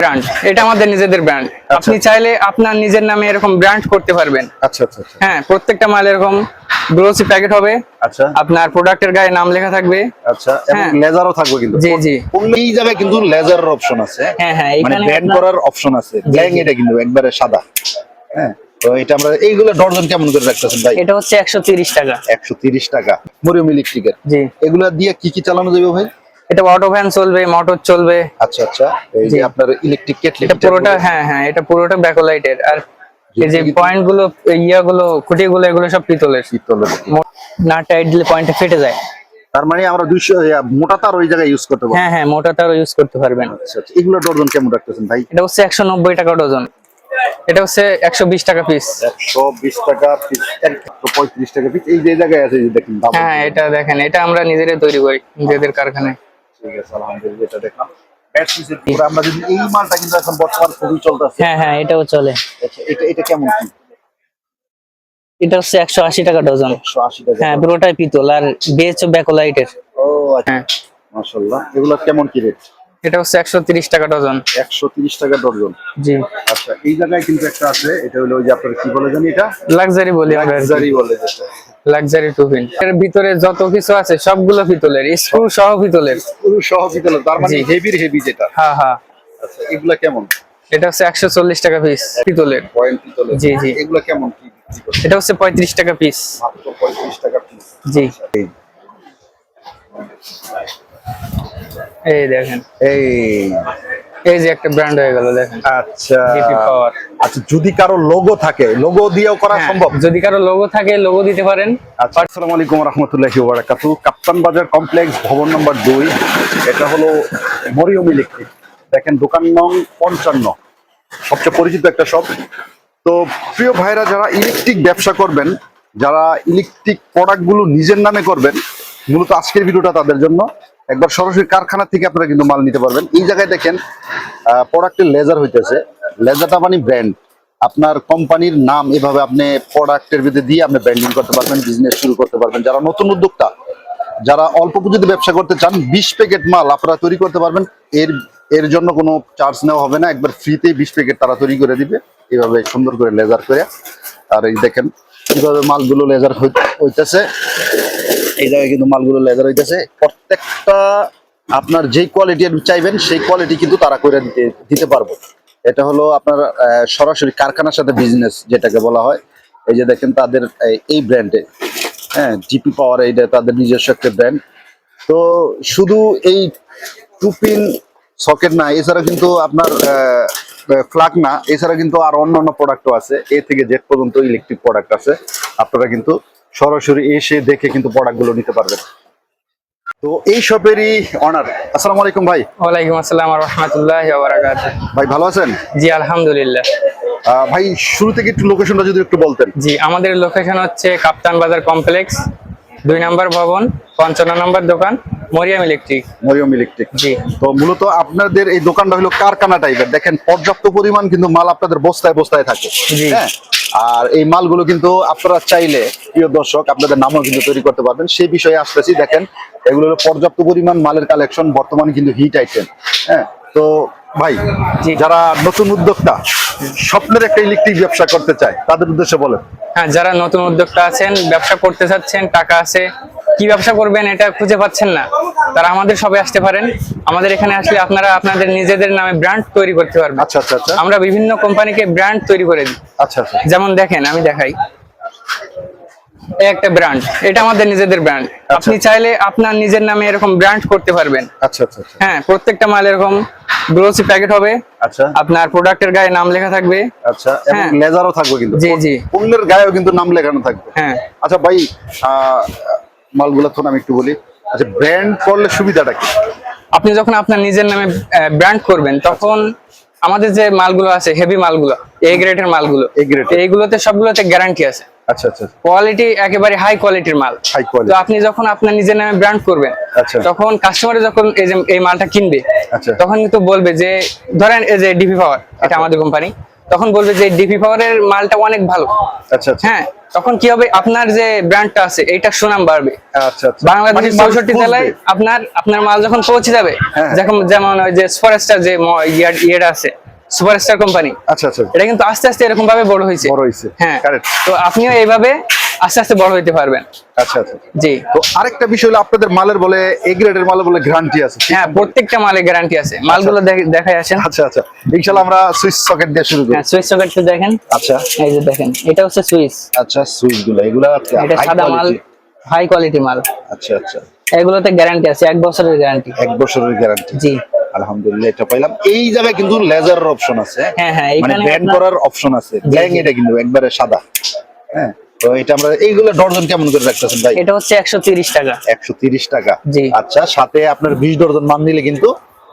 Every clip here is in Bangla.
ব্র্যান্ড এটা আমাদের নিজেদের ব্র্যান্ড আপনি চাইলে আপনার নিজের নামে এরকম ব্র্যান্ড করতে পারবেন। আচ্ছা আচ্ছা আচ্ছা। হ্যাঁ প্রত্যেকটা মাল এরকম গ্লোসি প্যাকেট হবে। আচ্ছা। আপনার প্রোডাক্টের গায়ে নাম লেখা থাকবে। আচ্ছা এবং হ্যাঁ। লেজারও থাকবে কিন্তু। জি জি। এই জায়গায় কিন্তু লেজারের অপশন আছে। হ্যাঁ হ্যাঁ মানে ব্যান্ড করার অপশন আছে। ব্যাং এটা কিন্তু একবারে সাদা। হ্যাঁ তো এটা আমরা এইগুলো ডর্জন কেমন করে রাখতেছেন ভাই? এটা হচ্ছে একশো তিরিশ টাকা। একশো তিরিশ টাকা। মরিয়ম ইলেকট্রিকের। জি। এগুলা দিয়ে কি কি চালানো যাবে ভাই? এটা অটো ভ্যান চলবে মোটর চলবে। আচ্ছা আচ্ছা। এই যে আপনার ইলেকট্রিক কেটলি এটা পুরোটা হ্যাঁ হ্যাঁ এটা পুরোটা ব্যাকলাইটের আর এই যে পয়েন্টগুলো ইয়া গুলো খুঁটি গুলো এগুলো সব পিতলের। পিতলের না টাইট দিলে পয়েন্টে ফেটে যায়। তার মানে আমরা দুইশো মোটা তার ওই জায়গায় ইউজ করতে পারব। হ্যাঁ হ্যাঁ মোটা তারও ইউজ করতে পারবেন। আচ্ছা আচ্ছা। এগুলো ডর্জন কেমন রাখতেছেন ভাই? এটা হচ্ছে একশো নব্বই টাকা ডজন। এটা হচ্ছে একশো বিশ টাকা পিস একশো বিশ টাকা পিস একশো পঁয়ত্রিশ টাকা পিস এই যে জায়গায় আছে দেখুন হ্যাঁ এটা দেখেন এটা আমরা নিজেরাই তৈরি করি নিজেদের কারখানায়। ঠিক আছে আলহামদুলিল্লাহ এটা দেখলাম। আমরা যদি এই মালটা কিন্তু এখন বর্তমান খুবই চলতেছে। হ্যাঁ হ্যাঁ এটাও চলে। আচ্ছা এটা এটা কেমন কি? এটা হচ্ছে একশো আশি টাকা ডজন। আশি টাকা। হ্যাঁ পুরোটাই পিতল আর বেচ ব্যাকোলাইটের। ও আচ্ছা। হ্যাঁ। এগুলো কেমন কি রেট এটা হচ্ছে একশো তিরিশ টাকা ডজন। একশো তিরিশ টাকা ডজন। জি। আচ্ছা এই জায়গায় কিন্তু একটা আছে এটা হলো ওই যে আপনারা কি বলে জানি এটা? লাক্সারি বলি আমরা লাক্সারি বলে যেটা। লাক্সারি টুপিন এর ভিতরে যত কিছু আছে সবগুলো পিতলের স্ক্রু সহ পিতলের। পুরো সহ পিতলের তার মানে। হেভির হেভি যেটা। হ্যাঁ হ্যাঁ। আচ্ছা এগুলা কেমন? এটা হচ্ছে একশো চল্লিশ টাকা পিস পিতলের। পয়েন্ট পিতলের। জি, জি। এগুলা কেমন কি? এটা হচ্ছে পঁয়ত্রিশ টাকা পিস মাত্র পঁয়ত্রিশ টাকা পিস জি। এই দেখেন। এই। এই যে একটা ব্র্যান্ড হয়ে গেল দেখেন। আচ্ছা। আচ্ছা যদি কারও লোগো থাকে লোগো দিয়েও করা হ্যাঁ, সম্ভব? যদি কারও লোগো থাকে লোগো দিতে পারেন। আচ্ছা আসসালামু আলাইকুম রহমতুল্লাহি ওবারাকাতু। কাপ্তান বাজার কমপ্লেক্স ভবন নম্বর দুই। এটা হলো মরিয়ম ইলেকট্রিক। দেখেন দোকান নং পঞ্চান্ন। সবচেয়ে পরিচিত একটা শপ তো প্রিয় ভাইরা যারা ইলেকট্রিক ব্যবসা করবেন যারা ইলেকট্রিক প্রোডাক্টগুলো নিজের নামে করবেন মূলত আজকের ভিডিওটা তাদের জন্য। একবার সরাসরি কারখানা থেকে আপনারা কিন্তু মাল নিতে পারবেন। এই জায়গায় দেখেন প্রোডাক্টের লেজার হইতেছে। লেজারটা মানে ব্র্যান্ড আপনার কোম্পানির নাম এভাবে আপনি প্রোডাক্টের ভিতরে দিয়ে আপনি ব্র্যান্ডিং করতে পারবেন বিজনেস শুরু করতে পারবেন। যারা নতুন উদ্যোক্তা, যারা অল্প পুঁজিতে ব্যবসা করতে চান, বিশ প্যাকেট মাল আপনারা তৈরি করতে পারবেন। এর এর জন্য কোনো চার্জ নেওয়া হবে না। একবার ফ্রিতেই বিশ প্যাকেট তারা তৈরি করে দিবে। এভাবে সুন্দর করে লেজার করে। আর এই দেখেন, কীভাবে মালগুলো লেজার হইতেছে। এই জায়গায় কিন্তু মালগুলো লেজার হইতেছে। প্রত্যেকটা আপনার যেই কোয়ালিটি চাইবেন, সেই কোয়ালিটি কিন্তু তারা করে দিতে দিতে পারব। এটা হলো আপনার সরাসরি কারখানার সাথে বিজনেস যেটাকে বলা হয়। এই যে দেখেন তাদের এই- ব্র্যান্ডে হ্যাঁ জিপি পাওয়ার এইটা তাদের নিজস্ব একটা ব্র্যান্ড তো শুধু এই টুপিন সকেট না, এছাড়া কিন্তু আপনার ফ্লাগ না। এছাড়া কিন্তু আর অন্যান্য প্রোডাক্টও আছে। এ থেকে জেড পর্যন্ত ইলেকট্রিক প্রোডাক্ট আছে। আপনারা কিন্তু সরাসরি এসে দেখে কিন্তু প্রোডাক্টগুলো নিতে পারবেন। তো এই শপেরই অনার আসসালামু আলাইকুম ভাই। ওয়ালাইকুম আসসালাম রহমতুল্লাহ বারাকাতুহু ভাই ভালো আছেন? জি আলহামদুলিল্লাহ। ভাই শুরু থেকে একটু লোকেশনটা যদি একটু বলতেন। জি আমাদের লোকেশন হচ্ছে কাপ্তান বাজার কমপ্লেক্স দুই নাম্বার ভবন পঞ্চান্ন নাম্বার দোকান। মরিয়াম ইলেকট্রিক। মরিয়ম ইলেকট্রিক। জি। তো মূলত আপনাদের এই দোকানটা হলো কারখানা টাইপের দেখেন পর্যাপ্ত পরিমাণ কিন্তু মাল আপনাদের বস্তায় বস্তায় থাকে। হ্যাঁ? আর এই মালগুলো কিন্তু আপনারা চাইলে প্রিয় দর্শক আপনাদের নামও কিন্তু তৈরি করতে পারবেন। সেই বিষয়ে আসতেছি দেখেন এগুলো হলো পর্যাপ্ত পরিমাণ মালের কালেকশন বর্তমানে কিন্তু হিট আইটেম হ্যাঁ? তো ভাই যারা নতুন উদ্যোক্তা স্বপ্নের একটা ইলেকট্রিক ব্যবসা করতে চায় তাদের উদ্দেশ্যে বলেন। হ্যাঁ যারা নতুন উদ্যোক্তা আছেন ব্যবসা করতে চাচ্ছেন টাকা আছে কি ব্যবসা করবেন এটা খুঁজে পাচ্ছেন না। তারা আমাদের সবে আসতে পারেন। আমাদের এখানে আসলে আপনারা আপনাদের নিজেদের নামে ব্র্যান্ড তৈরি করতে পারবেন। আচ্ছা আচ্ছা আচ্ছা। আমরা বিভিন্ন কোম্পানিকে ব্র্যান্ড তৈরি করে দিই। আচ্ছা আচ্ছা। যেমন দেখেন আমি দেখাই। এই একটা ব্র্যান্ড এটা আমাদের নিজেদের ব্র্যান্ড আপনি চাইলে আপনার নিজের নামে এরকম ব্র্যান্ড করতে পারবেন। আচ্ছা আচ্ছা আচ্ছা। হ্যাঁ প্রত্যেকটা মাল এরকম গ্লোসি প্যাকেট হবে। আচ্ছা। আপনার প্রোডাক্টের গায়ে নাম লেখা থাকবে। আচ্ছা এবং হ্যাঁ। লেজারও থাকবে কিন্তু। জি জি। পণ্যের গায়েও কিন্তু নাম লেখানো থাকবে। হ্যাঁ। আচ্ছা ভাই আহ, মালগুলো তো আমি একটু বলি। আচ্ছা ব্র্যান্ড করলে সুবিধাটা কি আপনি যখন আপনার নিজের নামে ব্র্যান্ড করবেন তখন আমাদের যে মালগুলো আছে হেভি মালগুলো এ গ্রেডের মালগুলো। এইগুলোতে সবগুলোতে গ্যারান্টি আছে আচ্ছা আচ্ছা কোয়ালিটি একেবারে হাই কোয়ালিটির মাল হাই তো কোয়ালিটি আপনি যখন আপনার নিজের নামে ব্র্যান্ড করবেন আচ্ছা। তখন কাস্টমারে যখন এই যে এই মালটা কিনবে আচ্ছা। তখন কিন্তু বলবে যে ধরেন এই যে ডিপি পাওয়ার এটা আচ্ছা। আমাদের কোম্পানি তখন বলবে যে ডিপি পাওয়ারের মালটা অনেক ভালো। আচ্ছা আচ্ছা। হ্যাঁ তখন কি হবে? আপনার যে ব্র্যান্ডটা আছে এইটা সুনাম বাড়বে। আচ্ছা আচ্ছা। বাংলাদেশের মানে চৌষট্টি জেলায় আপনার আপনার মাল যখন পৌঁছে যাবে হ্যাঁ। যখন যেমন ওই যে সুপারস্টার যে ইয়া- ইয়েটা আছে সুপারস্টার কোম্পানি আচ্ছা আচ্ছা। এটা কিন্তু আস্তে আস্তে এরকম ভাবে বড় হয়েছে। বড় হয়েছে। হ্যাঁ। তো আপনিও এইভাবে আস্তে আস্তে বড় হইতে পারবেন আচ্ছা আচ্ছা জি। তো আরেকটা বিষয় হলো আপনাদের মালের বলে এ গ্রেডের মালের বলে গ্যারান্টি আছে হ্যাঁ প্রত্যেকটা মালে গ্যারান্টি আছে। মালগুলো দেখ- দেখাই আসেন। আচ্ছা আচ্ছা। ইনশাআল্লাহ আমরা সুইচ সকেট দিয়ে শুরু করি। হ্যাঁ সুইচ সকেটটা দেখেন। আচ্ছা। এই যে দেখেন এটা হচ্ছে সুইচ। আচ্ছা সুইচগুলো এগুলা এটা সাদা মাল হাই কোয়ালিটি মাল। আচ্ছা আচ্ছা। এগুলোতে গ্যারান্টি আছে এক বছরের গ্যারান্টি এক বছরের গ্যারান্টি জি। আলহামদুলিল্লাহ এটা পাইলাম। এই জায়গায় কিন্তু লেজারের অপশন আছে। হ্যাঁ হ্যাঁ মানে ব্যান্ড করার অপশন আছে। ব্যাং এটা কিন্তু একবারে সাদা। হ্যাঁ তো এটা আমরা এইগুলো ডর্জন কেমন করে রাখতেছেন ভাই? এটা হচ্ছে একশো তিরিশ টাকা। একশো তিরিশ টাকা। জি। আচ্ছা সাথে আপনার ডর্জন মান নিলে কিন্তু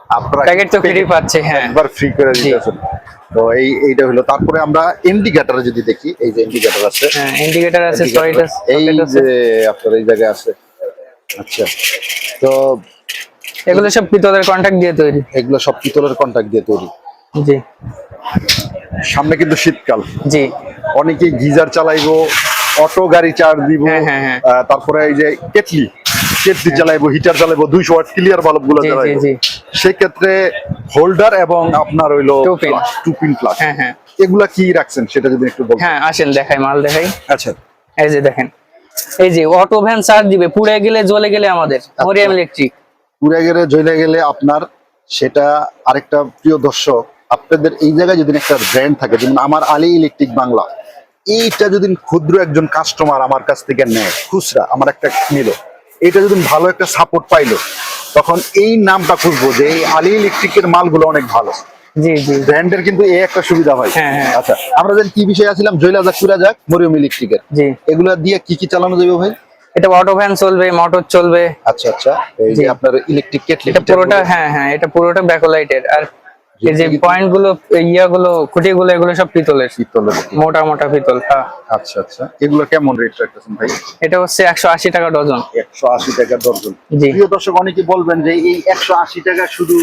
আপনারা প্যাকেট তো ফ্রি পাচ্ছে হ্যাঁ। একবার ফ্রি করে দিতেছেন। তো এই এইটা হলো। তারপরে আমরা ইন্ডিকেটর যদি দেখি এই যে ইন্ডিকেটর আছে। হ্যাঁ ইন্ডিকেটর আছে এই যে আপনার এই জায়গায় আছে। আচ্ছা তো এগুলো সব পিতলের কন্ট্যাক্ট দিয়ে তৈরি। এগুলো সব পিতলের কন্টাক্ট দিয়ে তৈরি। জি। সামনে কিন্তু শীতকাল। জি। অনেকে গিজার চালাইবো অটো গাড়ি চার্জ দিব হ্যাঁ, হ্যাঁ, হ্যাঁ। তারপরে এই যে কেটলি কেটলি চালাইবো হিটার চালাইবো দুইশো ওয়াট ক্লিয়ার বাল্বগুলো চালাইবো। সেক্ষেত্রে হোল্ডার এবং আপনার হইল টু পিন প্লাস হ্যাঁ হ্যাঁ। এগুলা কি রাখছেন সেটা যদি একটু বলতেন। হ্যাঁ আসেন দেখাই মাল দেখাই। আচ্ছা। এই যে দেখেন এই যে অটো ভ্যান চার্জ দিবে পুড়ে গেলে জ্বলে গেলে আমাদের আচ্ছা। মরিয়াম ইলেকট্রিক পুড়ে গেলে জ্বলে গেলে আপনার সেটা আরেকটা প্রিয় দর্শক আপনাদের এই জায়গায় যদি একটা ব্র্যান্ড থাকে যেমন আমার আলী ইলেকট্রিক বাংলা এইটা যদি ক্ষুদ্র একজন কাস্টমার আমার কাছ থেকে নেয় খুচরা আমার একটা নিল এটা যদি ভালো একটা সাপোর্ট পাইলো তখন এই নামটা খুঁজবো যে এই আলী ইলেকট্রিকের মালগুলো অনেক ভালো। জি জি। ব্র্যান্ডের কিন্তু এই একটা সুবিধা হয়। হ্যাঁ, হ্যাঁ। আচ্ছা আমরা যেন কি বিষয়ে আছিলাম? জয়লা যাক যাক মরিয়ম ইলেকট্রিকের জি। এগুলা দিয়ে কি কি চালানো যাবে ভাই? এটা অটো ভ্যান চলবে মোটর চলবে। আচ্ছা আচ্ছা। এই যে আপনার ইলেকট্রিক কেটলি এটা পুরোটা হ্যাঁ হ্যাঁ এটা পুরোটা ব্যাকলাইটের আর এই যে পয়েন্টগুলো ইয়াগুলো খুঁটি গুলো এগুলো সব পিতলের। পিতলের মোটা মোটা পিতল হ্যাঁ। আচ্ছা আচ্ছা। এগুলো কেমন রেট রাখতেছেন ভাই? এটা হচ্ছে একশো আশি টাকা ডজন। একশো আশি টাকা জি। প্রিয় দর্শক অনেকে বলবেন যে এই একশো আশি টাকা শুধু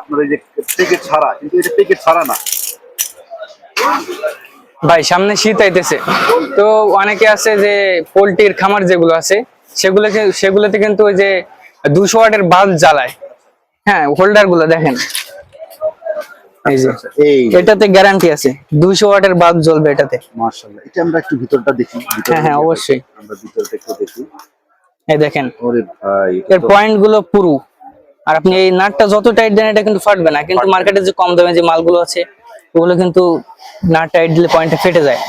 আপনার এই যে প্যাকেট ছাড়া কিন্তু এটা প্যাকেট ছাড়া না। ভাই সামনে শীত আইতেছে। তো অনেকে আছে যে পোল্ট্রির খামার যেগুলো আছে সেগুলোকে সেগুলোতে কিন্তু ওই যে দুশো ওয়াটের বাল্ব জ্বালায়। হ্যাঁ হোল্ডারগুলো দেখেন। এই যে আচ্ছা, এটাতে গ্যারান্টি আছে। 200 ওয়াটের বাল্ব জ্বলবে এটাতে। মাশাআল্লাহ এটা আমরা একটু ভিতরটা দেখি হ্যাঁ, হ্যাঁ, অবশ্যই। আমরা ভিতরটা একটু দেখি। এই দেখেন ওরে ভাই এর পয়েন্টগুলো পুরু। আর আপনি এই নাটটা যত টাইট দেন এটা কিন্তু ফাটবে না। কিন্তু মার্কেটে যে কম দামে যে মালগুলো আছে ওগুলো কিন্তু নাট টাইট দিলে পয়েন্টটা ফেটে যায়।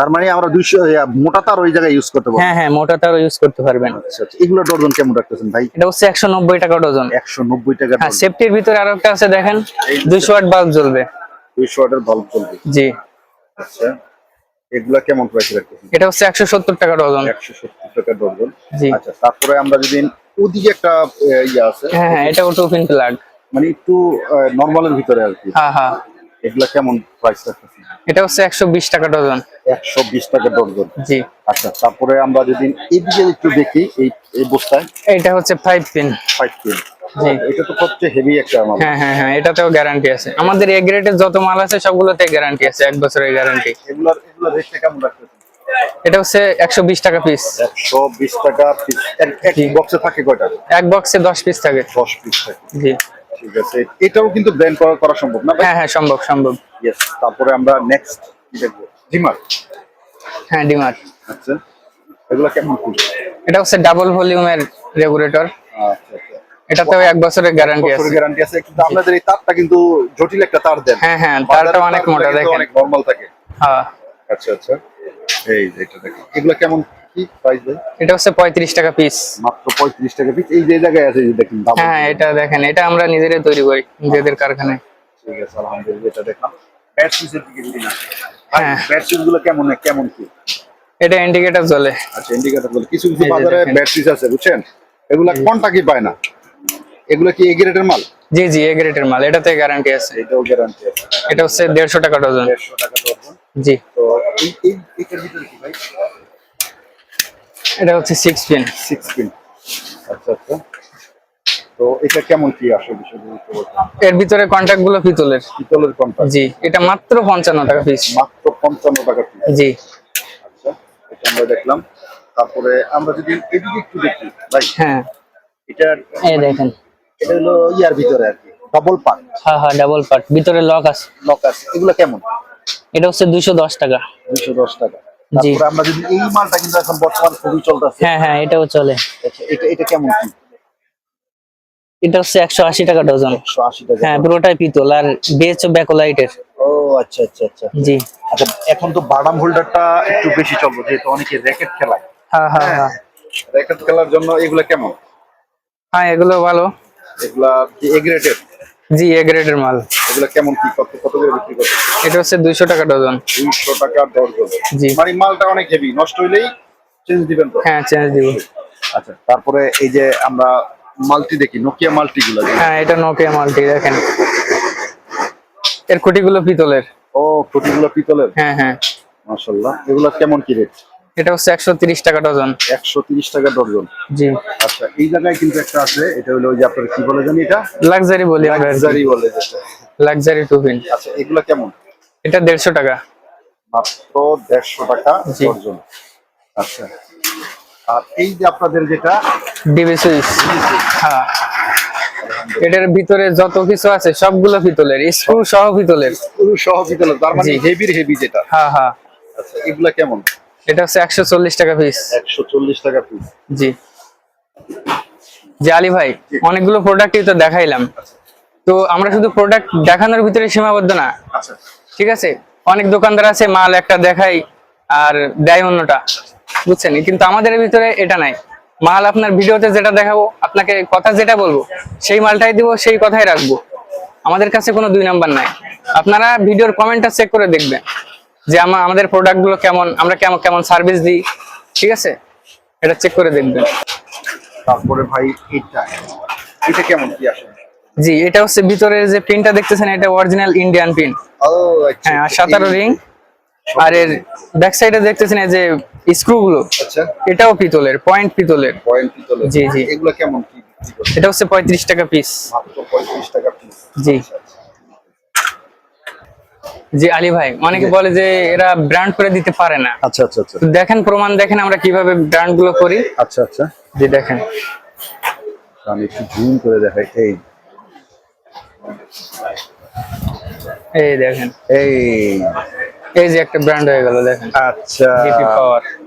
তার মানে আমরা দুইশো মোটা তার ওই জায়গায় ইউজ করতে পারব। হ্যাঁ হ্যাঁ মোটা তারও ইউজ করতে পারবেন। আচ্ছা আচ্ছা। এগুলো ডর্জন কেমন রাখতেছেন ভাই? এটা হচ্ছে একশো নব্বই টাকা ডজন। একশো নব্বই টাকা হ্যাঁ সেফটির ভিতরে আরও একটা আছে দেখেন। দুইশো ওয়াট বাল্ব জ্বলবে। দুইশো ওয়াটের বাল্ব চলবে জি। আচ্ছা এগুলা কেমন প্রাইস রাখতেছেন? এটা হচ্ছে একশো সত্তর টাকা ডজন। একশো সত্তর টাকা ডর্জন জি। আচ্ছা তারপরে আমরা যদি ওদিকে একটা ইয়ে আছে হ্যাঁ হ্যাঁ এটা টু পিন প্লাগ মানে একটু নর্মালের ভিতরে আর কি। হ্যাঁ হ্যাঁ। এগুলা কেমন প্রাইস রাখতেছি এটা হচ্ছে একশো বিশ টাকা ডজন। একশো বিশ টাকা ডর্জন জি। আচ্ছা তারপরে আমরা যদি এদিকে একটু দেখি এই এই বস্তায়। এটা হচ্ছে ফাইভ পিন ফাইভ কেজি জি। এটা তো সবচেয়ে হেভি একটা আমার হ্যাঁ হ্যাঁ হ্যাঁ এটাতেও গ্যারান্টি আছে। আমাদের এ গ্রেডের যত মাল আছে সবগুলোতে গ্যারান্টি আছে এক বছরের গ্যারান্টি এগুলার এগুলার রেটটা কেমন রাখতেছি এটা হচ্ছে একশো বিশ টাকা পিস একশো বিশ টাকা piece। এক এক বক্সে থাকে কয়টা? এক বক্সে দশ পিস থাকে। পিস থাকে। জি। ঠিক আছে। এটাও কিন্তু ব্র্যান্ড করা সম্ভব না হ্যাঁ হ্যাঁ সম্ভব সম্ভব। ইয়েস তারপরে আমরা নেক্সট দেখব। জিমার হ্যাঁ ডিমার্ট আচ্ছা এগুলো কেমন ফুল? এটা হচ্ছে ডাবল ভলিউমের রেগুলেটর আচ্ছা এটাতেও এক বছরের গ্যারান্টি আছে। গ্যারান্টি আছে কিন্তু আপনাদের এই তারটা কিন্তু জটিল একটা তার দেন। হ্যাঁ, হ্যাঁ, তারটা অনেক মোটা, দেখেন। অনেক নরমাল থাকে। হ্যাঁ। আচ্ছা আচ্ছা। এই যে এটা দেখেন এগুলো কেমন কি প্রাইস ভাই এটা হচ্ছে পঁয়ত্রিশ টাকা পিস মাত্র পঁয়ত্রিশ টাকা পিস এই যে জায়গায় আছে যে দেখেন হ্যাঁ এটা দেখেন এটা আমরা নিজেরাই তৈরি করি নিজেদের কারখানায়। ঠিক আছে আলহামদুলিল্লাহ এটা দেখলাম। ব্যাট পিসের দিকে যদি হ্যাঁ। ব্যাট কেমন কেমন কি? এটা ইন্ডিকেটর আচ্ছা ইন্ডিকেটর কিছু কিছু বাজারে ব্যাট আছে বুঝছেন? এগুলা কন্টাক্টই পায় না? এগুলো কি মাল? জি জি এ গ্রেডের মাল। এটাতে গ্যারান্টি আছে। এটাও গ্যারান্টি আছে। এটা হচ্ছে দেড়শো টাকা ডজন দেড়শো টাকা দরকার জি। তো এই এই এটার ভিতরে কি ভাই? এটা হচ্ছে সিক্স পিন সিক্স পিন আচ্ছা আচ্ছা। তো এটা কেমন কি আসে? এর ভিতরে কন্ট্যাক্টগুলো পিতলের। পিতলের জি এটা মাত্র পঞ্চান্ন টাকা পিস মাত্র পঞ্চান্ন টাকা পিস জি। আচ্ছা এটা আমরা দেখলাম। তারপরে আমরা যদি এদিকে একটু দেখি ভাই। হ্যাঁ। এই দেখেন। এটা হলো ইয়ার ভিতরে আর কি। ডবল পার্ট হ্যাঁ হ্যাঁ ডাবল পার্ট ভিতরে লক আছে। লক আছে। এগুলো কেমন? এটা হচ্ছে দুইশো দশ টাকা। দুইশো দশ টাকা। জি। তারপরে আমরা যদি এই মালটা কিন্তু এখন বর্তমান খুবই চলতেছে হ্যাঁ হ্যাঁ এটাও চলে। এটা এটা কেমন কি? এটা হচ্ছে একশো আশি টাকা ডজন। একশো আশি টাকা। হ্যাঁ পুরোটাই পিতল আর বেচ ব্যাকোলাইটের ও আচ্ছা আচ্ছা আচ্ছা। জি। আচ্ছা এখন তো বাদাম হোল্ডারটা একটু বেশি চলবে যেহেতু অনেকে র্যাকেট খেলায়। হ্যাঁ হ্যাঁ হ্যাঁ র্যাকেট খেলার জন্য এগুলা কেমন? হ্যাঁ এগুলো ভালো। এগুলা এগ্রেটেড জি এ গ্রেডের মাল। এগুলা কেমন কি কত কত করে বিক্রি করছে এটা হচ্ছে দুইশো টাকা ডজন। দুইশো টাকা দরজন জি। মানে মালটা অনেক হেভি নষ্ট হইলেই চেঞ্জ দিবেন তো? হ্যাঁ চেঞ্জ দিব। আচ্ছা তারপরে এই যে আমরা মাল্টি দেখি নোকিয়া মাল্টি গুলো হ্যাঁ এটা নোকিয়া মালটি দেখেন। এর খুঁটিগুলো পিতলের। ও খুঁটিগুলো পিতলের? হ্যাঁ হ্যাঁ। মাশাল্লাহ এগুলো কেমন কি রেট এটা হচ্ছে একশো তিরিশ টাকা ডজন। একশো তিরিশ টাকা দর্জন জি। আচ্ছা এই জায়গায় কিন্তু একটা আছে এটা হলো ওই যে আপনারা কি বলে জানি এটা? লাক্সারি বলি আমরা লাক্সারি বলে যেটা। লাক্সারি টু টুপিন আচ্টা এগুলো কেমন? এটা দেড়শো টাকা। মাত্র দেড়শো টাকা জি। দর্জন আচ্ছা আর এই যে আপনাদের যেটা? সুইচ। হ্যাঁ। এটার ভিতরে যত কিছু আছে সবগুলো পিতলের স্ক্রু সহ পিতলের পুরো সহ পিতলের তার মানে। হেভির হেভি যেটা। হ্যাঁ হ্যাঁ। আচ্ছা এগুলা কেমন? এটা হচ্ছে একশো চল্লিশ টাকা পিস একশো চল্লিশ টাকা পিস জি। জি আলী ভাই অনেকগুলো প্রোডাক্টই তো দেখাইলাম। তো আমরা শুধু প্রোডাক্ট দেখানোর ভিতরে সীমাবদ্ধ না। আচ্ছা। ঠিক আছে? অনেক দোকানদার আছে মাল একটা দেখাই আর দেয় অন্যটা। বুঝছেন? কিন্তু আমাদের ভিতরে এটা নাই। মাল আপনার ভিডিওতে যেটা দেখাবো আপনাকে কথা যেটা বলব সেই মালটাই দিব সেই কথাই রাখব। আমাদের কাছে কোনো দুই নাম্বার নাই। আপনারা ভিডিওর কমেন্টটা চেক করে দেখবেন। যে আমা- আমাদের প্রোডাক্টগুলো কেমন আমরা কেমন কেমন সার্ভিস দিই ঠিক আছে? এটা চেক করে দেখবেন। তারপরে ভাই এটা। এটা কেমন কি আসে? জি এটা হচ্ছে ভিতরের যে প্রিন্টটা দেখতেছেন এটা অরিজিনাল ইন্ডিয়ান প্রিন্ট ও আচ্ছা হ্যাঁ আর সাতারো রিং আর এর ব্যাক সাইডে দেখতেছেন এই যে স্ক্রু গুলো আচ্ছা। এটাও পিতলের পয়েন্ট পিতলের। পয়েন্ট পিতলের। জি, জি। এগুলো কেমন কি? এটা হচ্ছে পঁয়ত্রিশ টাকা পিস মাত্র পঁয়ত্রিশ টাকা পিস জি। জি আলী ভাই অনেকে বলে যে এরা ব্র্যান্ড করে দিতে পারে না। আচ্ছা আচ্ছা আচ্ছা। দেখেন প্রমাণ দেখেন আমরা কীভাবে ব্র্যান্ডগুলো করি। আচ্ছা আচ্ছা। জি দেখেন। আমি একটু জুম করে দেখাই। এই। এই দেখেন। এই। এই যে একটা ব্র্যান্ড হয়ে গেল দেখেন। আচ্ছা।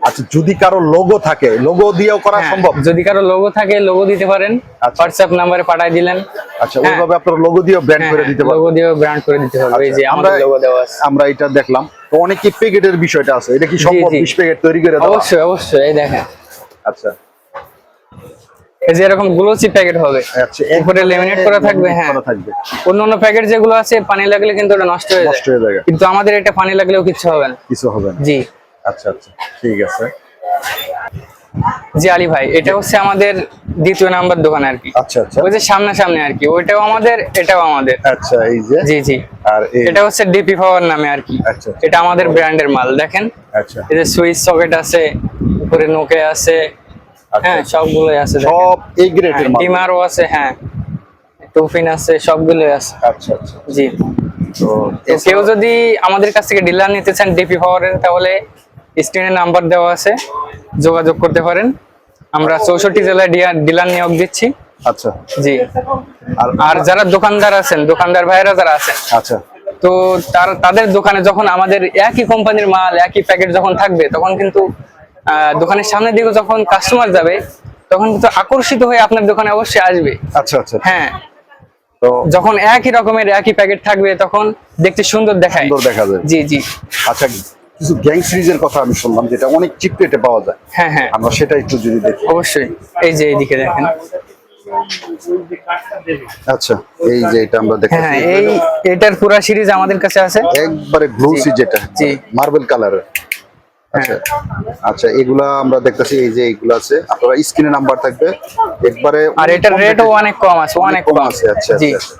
আচ্ছা যদি কারও লোগো থাকে লোগো দিয়েও করা হ্যাঁ, সম্ভব? যদি কারও লোগো থাকে লোগো দিতে পারেন। হোয়াটসঅ্যাপ নাম্বারে পাঠাই দিলেন। আচ্ছা ওইভাবে আপনার লোগো দিয়েও ব্র্যান্ড করে দিতে পারবেন। লোগো দিয়ে ব্র্যান্ড করে দিতে হবে এই যে আচ্ছা, আমাদের আমরা লোগো দেওয়া আছে। আমরা এটা দেখলাম। তো অনেকে প্যাকেটের বিষয়টা আছে। এটা কি সম্ভব? জি। বিশ প্যাকেট তৈরি করে দেওয়া? অবশ্যই অবশ্যই এই দেখেন। আচ্ছা। এই যে এরকম গ্লোসি প্যাকেট হবে। আচ্ছা উপরে লেমিনেট করা থাকবে হ্যাঁ। করা থাকবে। অন্য অন্য প্যাকেট যেগুলো আছে পানি লাগলে কিন্তু ওটা নষ্ট হয়ে যায়। নষ্ট হয়ে যাবে কিন্তু আমাদের এটা পানি লাগলেও কিছু হবে না। কিছু হবে না। জি। আচ্ছা আচ্ছা ঠিক আছে। জি আলী ভাই এটা হচ্ছে আমাদের দ্বিতীয় নাম্বার দোকান আর কি। আচ্ছা আচ্ছা। ওই যে সামনাসামনি আর কি ওইটাও আমাদের এটাও আমাদের। আচ্ছা এই যে। জি জি। আর এটা হচ্ছে ডিপি পাওয়ার নামে আর কি। আচ্ছা আচ্ছা, এটা আমাদের ব্র্যান্ডের মাল দেখেন। আচ্ছা। এই যে সুইচ সকেট আছে উপরে নোকে আছে হ্যাঁ সবগুলোই আছে সব এই গ্রেডের ডিমারও আছে হ্যাঁ। টুফিন আছে সবগুলোই আছে। আচ্ছা আচ্ছা। জি। তো কেউ যদি আমাদের কাছ থেকে ডিলার নিতে চান ডিপি পাওয়ারের তাহলে স্ক্রিনে নাম্বার দেওয়া আছে। যোগাযোগ করতে পারেন। আমরা চৌষট্টি জেলায় ডিলার নিয়োগ দিচ্ছি। আচ্ছা। জি। আর আর যারা দোকানদার আছেন দোকানদার ভাইরা যারা আছেন আচ্ছা। তো তার তাদের দোকানে যখন আমাদের একই কোম্পানির মাল একই প্যাকেট যখন থাকবে তখন কিন্তু দোকানের সামনের দিকে যখন কাস্টমার যাবে তখন কিন্তু আকর্ষিত হয়ে আপনার দোকানে অবশ্যই আসবে। আচ্ছা আচ্ছা। হ্যাঁ। তো যখন একই রকমের একই প্যাকেট থাকবে তখন দেখতে সুন্দর দেখায়। সুন্দর দেখা যায়। জি জি। আচ্ছা কিছু গ্যাং সিরিজের কথা আমি শুনলাম যেটা অনেক চিপ রেটে পাওয়া যায়। হ্যাঁ হ্যাঁ। আমরা সেটা একটু যদি দেখি। অবশ্যই। এই যে এইদিকে দেখেন। আচ্ছা এই যে এটা আমরা দেখি হ্যাঁ এই এটার পুরা সিরিজ আমাদের কাছে আছে। একবারে গ্লোসি যেটা। জি। মার্বেল কালারের আচ্ছা আচ্ছা এগুলা আমরা দেখতেছি এই যে এগুলো আছে। আপনারা স্ক্রিনে নাম্বার থাকবে। একবারে আর এটার রেটও অনেক কম আছে অনেক কম আছে আচ্ছা, আচ্ছা, আচ্ছা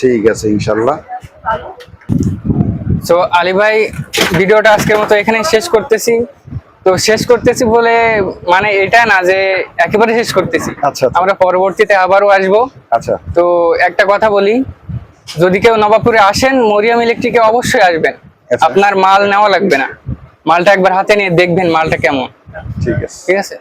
ঠিক আছে ইনশাআল্লাহ। সো আলি ভাই ভিডিওটা আজকের মতো এখানে শেষ করতেছি। তো শেষ করতেছি বলে মানে এটা না যে একেবারে শেষ করতেছি। আচ্ছা, আচ্ছা আমরা পরবর্তীতে আবারও আসব। আচ্ছা। তো একটা কথা বলি যদি কেউ নবাবপুরে আসেন মরিয়াম ইলেকট্রিকে অবশ্যই আসবেন। আপনার মাল নেওয়া লাগবে না। মালটা একবার হাতে নিয়ে দেখবেন মালটা কেমন। ঠিক আছে। ঠিক আছে?